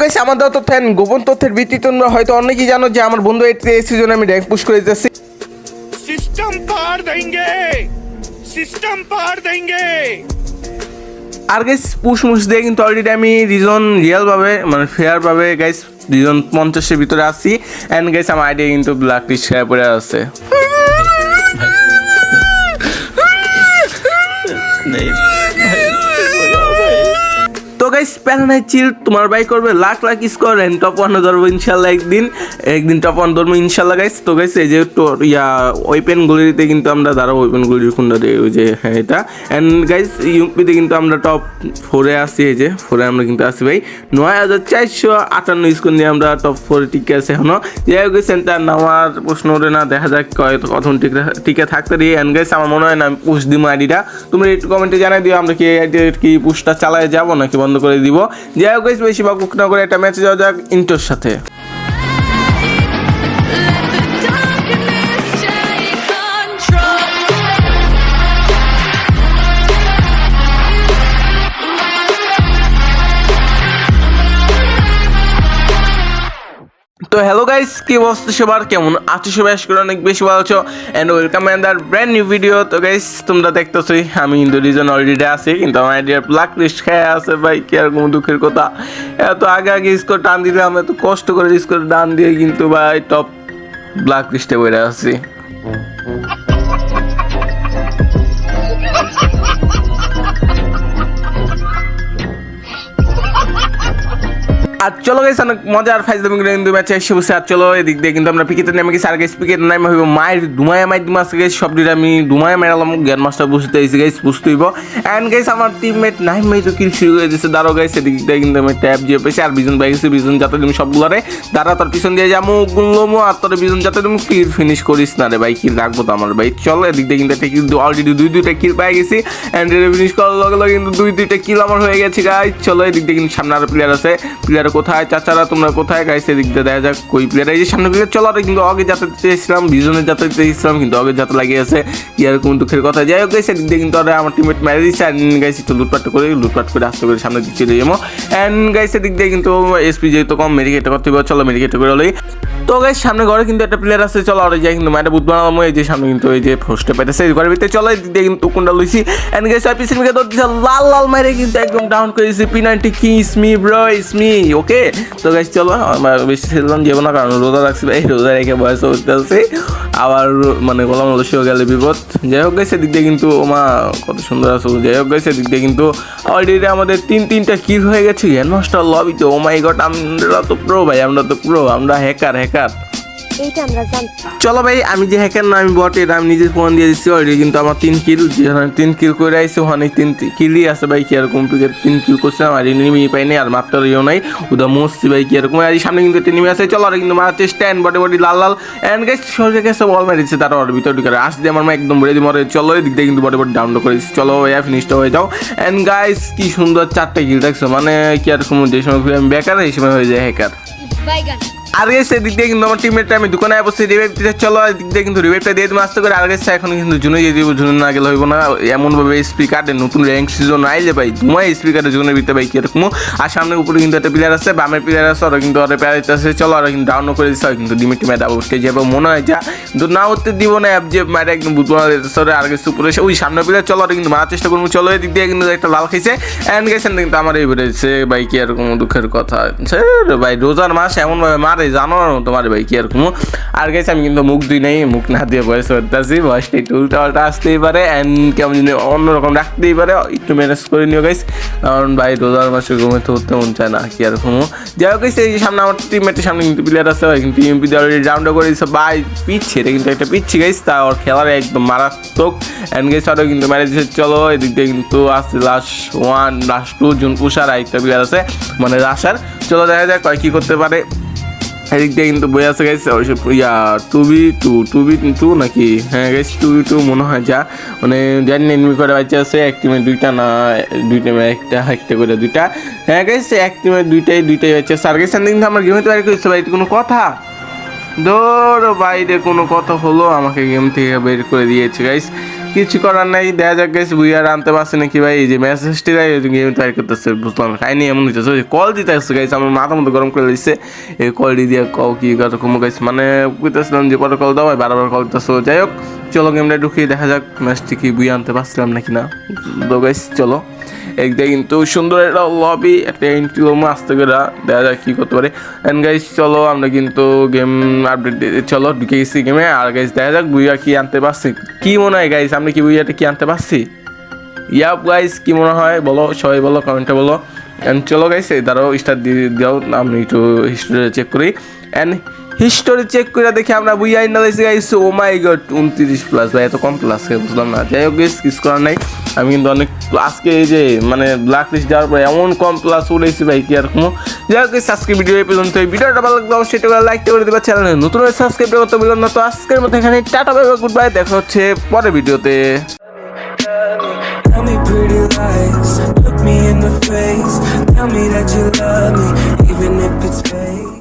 Guys আমার দেওয়া fan গোপন তথ্যের ভিত্তিতে তোমরা হয়তো অনেকেই জানো যে আমার বন্ধু এটিতে এই সিজনে আমি র্যাঙ্ক পুশ করে যাচ্ছি সিস্টেম পার দেঙ্গে সিস্টেম পার দেঙ্গে আর গাইস পুশ মুশ দিয়ে কিন্তু অলরেডি আমি রিজন রিয়েল ভাবে মানে ফেয়ার ভাবে গাইস রিজন পঞ্চাশের ভিতরে আছি। অ্যান্ড গাইস আমার আইডিয়া কিন্তু ব্ল্যাক লিস্ট পড়ে আছে। গাইস চিল তোমার বাই করবে lakh lakh score and top one ধরবো ইনশাল্লাহ একদিন। একদিন টপ ওয়ান ধরবো ইনশাল্লাহ গাইস তো গাইস এই যে ইয়া ওয়েপেন গুলিতে কিন্তু আমরা দাঁড়াবো ওয়েপেন গুলির দিয়ে ওই যে হ্যাঁ এটা। অ্যান্ড গাইস ইউপিতে কিন্তু আমরা টপ ফোরে আসি এই যে ফোরে আমরা কিন্তু আসি ভাই। নয় হাজার চারশো আটান্ন স্কোর নিয়ে আমরা টপ ফোরে টিকে আছে এখনও। যাই হোক সেন্টার নামার প্রশ্ন ওঠে না, দেখা যাক কত কখন টিকে টিকে থাকতে দিই। অ্যান্ড গাইস আমার মনে হয় না পুষ দিব আইডিটা তোমরা একটু কমেন্টে জানাই দিও, আমরা কি কি পুষটা চালায় যাব নাকি বন্ধ করে দিব। যাই হোক বেশি বা কুক না করে একটা ম্যাচে যাওয়া যাক ইন্টোর সাথে। তো হ্যালো গাইস কি অবস্থা সবার? কেমন আছো সবাই? করি অনেক বেশি ভালো আছো। অ্যান্ড ওয়েলকাম অ্যান্ড আর ব্র্যান্ড নিউ ভিডিও তো গাইস তোমরা দেখতেছোই আমি কিন্তু রিজন অলরেডি আছি, কিন্তু আমার আইডিয়ার ব্ল্যাক লিস্ট খেয়ে আছে ভাই, কি আর কোনো দুঃখের কথা। এত আগে আগে স্কোর টান দিলে আমি এত কষ্ট করে স্কোর টান দিয়ে কিন্তু ভাই টপ ব্ল্যাক লিস্টে বেড়ে আছি। আর চলো গেছে অনেক মজার ফাইজলামি করে কিন্তু ম্যাচে এসে বসে, আর চলো এদিক দিয়ে কিন্তু আমরা পিকেতে নেমে গেছি আর গেছি পিকেতে নেমে হইব মায়ের ডুমায় মাই ডিমাস গেছি সব দিটা আমি ডুমায় মেরালাম, জ্ঞান মাস্টার বুঝতে এসে গেছি বুঝতে হইব অ্যান্ড গেছে আমার টিমমেট নাইম মাই তো কিল শুরু হয়ে দিয়েছে। দাঁড়ো গেছে এদিক দিয়ে কিন্তু আমি ট্যাব দিয়ে পেয়েছি, আর বিজন পাই গেছি, বিজন যাতে তুমি সবগুলারে দাঁড়া, তোর পিছন দিয়ে যাব গুনলোমো আর তোর বিজন যাতে তুমি কিল ফিনিশ করিস না রে ভাই কিল রাখব তো আমার ভাই। চলো, এদিক দিয়ে কিন্তু একটা কিন্তু অলরেডি দুই, দুইটা কিল পাই গেছি অ্যান্ড ফিনিশ করার লগে লগে কিন্তু দুই, দুইটা কিল আমার হয়ে গেছে গাই চলো, এদিক দিয়ে কিন্তু সামনে আরও প্লেয়ার আছে প্লেয়ার কোথায়, চাচারা তোমরা কোথায়? গাইছে দিয়ে দেখা যাক, কই প্লেয়ার এই যে সামনে প্লেয়ার চলো কিন্তু আগে যাতে চেয়েছিলাম বিজনের যাতে চেয়েছিলাম কিন্তু আগে যাতে লাগিয়ে আছে। কি আর কোন দুঃখের কথা? যাই হোক গাইস এদিক দিয়ে কিন্তু আর আমার টিমমেট মেরে দিচ্ছে আর গাইস একটু লুটপাট করে লুটপাট করে আস্তে করে সামনে দিক চলে যাব অ্যান্ড গাইস এদিক দিয়ে কিন্তু এসপি যেহেতু কম মেডিকেট করতে হবে, চলো মেডিকেট করে লই। তো গাইস সামনে ঘরে কিন্তু একটা প্লেয়ার আছে, চলো, আর যাই, কিন্তু মায়ের বুধ বানালাম এই যে সামনে কিন্তু এই যে ফোস্টে পাইতেছে, এই ঘরের ভিতরে চলো, এদিক দিয়ে কিন্তু কোনটা লইছি। গাইস আর পিছনে দিকে লাল লাল মাইরে কিন্তু একদম ডাউন করে দিছে পি নাইনটি কি ইসমি ব্রো ইসমি ওকে? তো গাছ চলো, আমার বেশি ছিলাম যাব না, কারণ রোজা রাখছি ভাই, রোজা রেখে বয়স উঠতে আসছি আবার মানে গোলাম হয়ে গেলে বিপদ। যাই হোক গেছে দিক দিয়ে কিন্তু মা কত সুন্দর আছে। যাই হোক গেছে দিক দিয়ে কিন্তু অলরেডি আমাদের তিন, তিনটা কিল হয়ে গেছে। গ্যান মাস্টার লবিতে ও মাই গড আমরা তো প্রো ভাই, আমরা তো প্রো আমরা হ্যাকার হ্যাকার এইটা আমরা জানতাম। চলো ভাই আমি যে হ্যাকার না আমি বটে এটা আমি নিজে ফোন দিয়ে দিচ্ছি অলরেডি কিন্তু আমার তিন কিল যেখানে তিন কিল করে আইসি ওখানে তিন কিলই আছে ভাই কি এরকম পিকের তিন কিল করছিলাম আর এনিমি নাই আর মাত্র ইয়েও নাই উদা মস্তি ভাই কি এরকম আর এই সামনে কিন্তু একটা এনিমি আছে চলো আর কিন্তু মারাতে স্ট্যান্ড বটে বডি লাল লাল অ্যান্ড গাইস শরীরে গেছে বল মেরেছে তার ওর ভিতর ঢুকে আস দিয়ে আমার মা একদম রেডি মরে চলো এদিক দিয়ে কিন্তু বটে বডি ডাউন করে দিচ্ছি চলো ভাইয়া ফিনিশটা হয়ে যাও এন্ড গাইস কি সুন্দর চারটে কিল দেখছ? মানে কি আর সময় যে সময় আমি বেকার এই সময় হয়ে যায় হ্যাকার বাইগান আর গেছে, এদিক দিয়ে কিন্তু আমার টিমমেটটা আমি দোকানে বসে রিভাইভ দিতে চলো এদিক দিয়ে কিন্তু রিভাইভটা দিয়ে দিবো, আস্তে করে। আর গেছে, এখন কিন্তু জুনে দিয়ে দিব, জুনে না গেলে হইব না। এমনভাবে স্পিকারে নতুন র্যাঙ্ক সিজন আইলে ভাই তোমায় স্পিকারে জুনের ভিতরে ভাই, কীরকম? আর সামনে উপরে কিন্তু একটা প্লেয়ার আছে বামের প্লেয়ার আছে ওরা কিন্তু ওরা প্লেয়ার আছে। চলো ওরা কিন্তু ডাউন করে দিচ্ছে কিন্তু ডিমের টিমে ডাবল উঠতে যাবে মনে হয় যা। কিন্তু না উঠতে দিব না অ্যাপ যে মারে একদম বুঝব না সরে আর গেছে উপরে ওই সামনে প্লেয়ার চলো ওরা কিন্তু মারার চেষ্টা করব। চলো, এদিক দিয়ে কিন্তু একটা লাল খাইছে। অ্যান্ড গেছেন কিন্তু আমার এই বেড়েছে ভাই, কি আর কোনো দুঃখের কথা। ভাই, রোজার মাস এমনভাবে মারে জানো তোমার ভাই, কি আর কোনো আর গেছে আমি কিন্তু মুখ দুই নাই, মুখ না দিয়ে বয়স করতেছি, বয়সটা একটু উল্টা পাল্টা আসতেই পারে অ্যান্ড কেমন যদি অন্যরকম রাখতেই পারে, একটু ম্যানেজ করে নিও গাইস কারণ ভাই রোজার মাসে ঘুমাতে উঠতে মন চায় না, কি আর কোনো যাই হোক এই সামনে আমার টিমমেটের সামনে কিন্তু প্লেয়ার আছে কিন্তু টিম পিতে অলরেডি রাউন্ড করে ভাই, পিচ্ছি, এটা কিন্তু একটা পিচ্ছি গাইস তা ওর খেলার একদম মারাত্মক অ্যান্ড গেস আরও কিন্তু মেরে দিচ্ছে চলো, এদিক দিয়ে কিন্তু আসছে last one last two June পুষার আরেকটা প্লেয়ার আছে মানে রাশার, চলো দেখা যাক কয় কী করতে পারে। এদিক দিয়ে কিন্তু বই আছে গেছে yeah two B two two B two নাকি হ্যাঁ গেছে টু বি টু মনে হয় যা। মানে জানি এনিমি করে বাচ্চা আছে, এক টিমে দুইটা না, দুই টিমে একটা একটা করে দুইটা। হ্যাঁ গেছে এক টিমে দুইটাই দুইটাই হচ্ছে। স্যার গেছে কিন্তু আমার গেম তো আর করছে, ভাই কোনো কথা? ধরো বাইরে কোনো কথা হলো, আমাকে গেম থেকে বের করে দিয়েছে গাইস কিছু করার নাই, দেখা যাক গেছে বুই আর আনতে পারছে নাকি ভাই। এই যে মেসেজটি গেম ট্রাই করতেছে, বুঝলাম খাইনি, এমন হইতেছে। ওই কল দিতে আসছে গাইছে আমার মাথা মতো গরম করে দিচ্ছে এই কলটি দিয়ে কও কি কত কম গাইছে মানে কইতেছিলাম যে পরে কল দাও বারবার কল দিতেছো। যাই হোক, চলো গেমটা ঢুকিয়ে দেখা যাক ম্যাচটি কি বুই আনতে পারছিলাম নাকি না। তো গাইছে চলো। একদিকে কিন্তু সুন্দর একটা লবি একটা এন্ট্রি লোমো আসতে করে দেখা যাক কি করতে পারে। এন্ড গাইস চলো আমরা কিন্তু গেম আপডেট চলো, ঢুকে গেছি গেমে আর গাইস দেখা যাক বুইয়া কি আনতে পারছি। কি মনে হয় গাইস আমরা কি বুইয়াটা কি আনতে পারছি? ইয়াপ গাইস কি মনে হয়? বলো, সবাই বলো কমেন্টে বলো। এন্ড চলো এই দাঁড়াও স্টার দিয়ে দাও। আমি একটু হিস্টোরি চেক করি। এন্ড হিস্টোরি চেক করে দেখি আমরা বুইয়া ইন্ডালাইছি গাইস ও মাই গড উনত্রিশ প্লাস ভাই এত কম প্লাস বুঝলাম না। যাই হোক কিছু করার নাই। আমি কিন্তু অনেক আজকে এই যে মানে ব্ল্যাক লিস্ট যাওয়ার পরে এমন কম প্লাস উড়েছি ভাই কি আর যাই হোক আজকে ভিডিও এই পর্যন্ত। এই ভিডিওটা ভালো লাগলে অবশ্যই এটা লাইক করে দেবে। চ্যানেলে নতুন সাবস্ক্রাইব করতে বললাম না। তো আজকের মতো এখানে টাটা বাই গুড বাই দেখা হচ্ছে পরের ভিডিওতে। Tell me pretty lies, look me that you love me,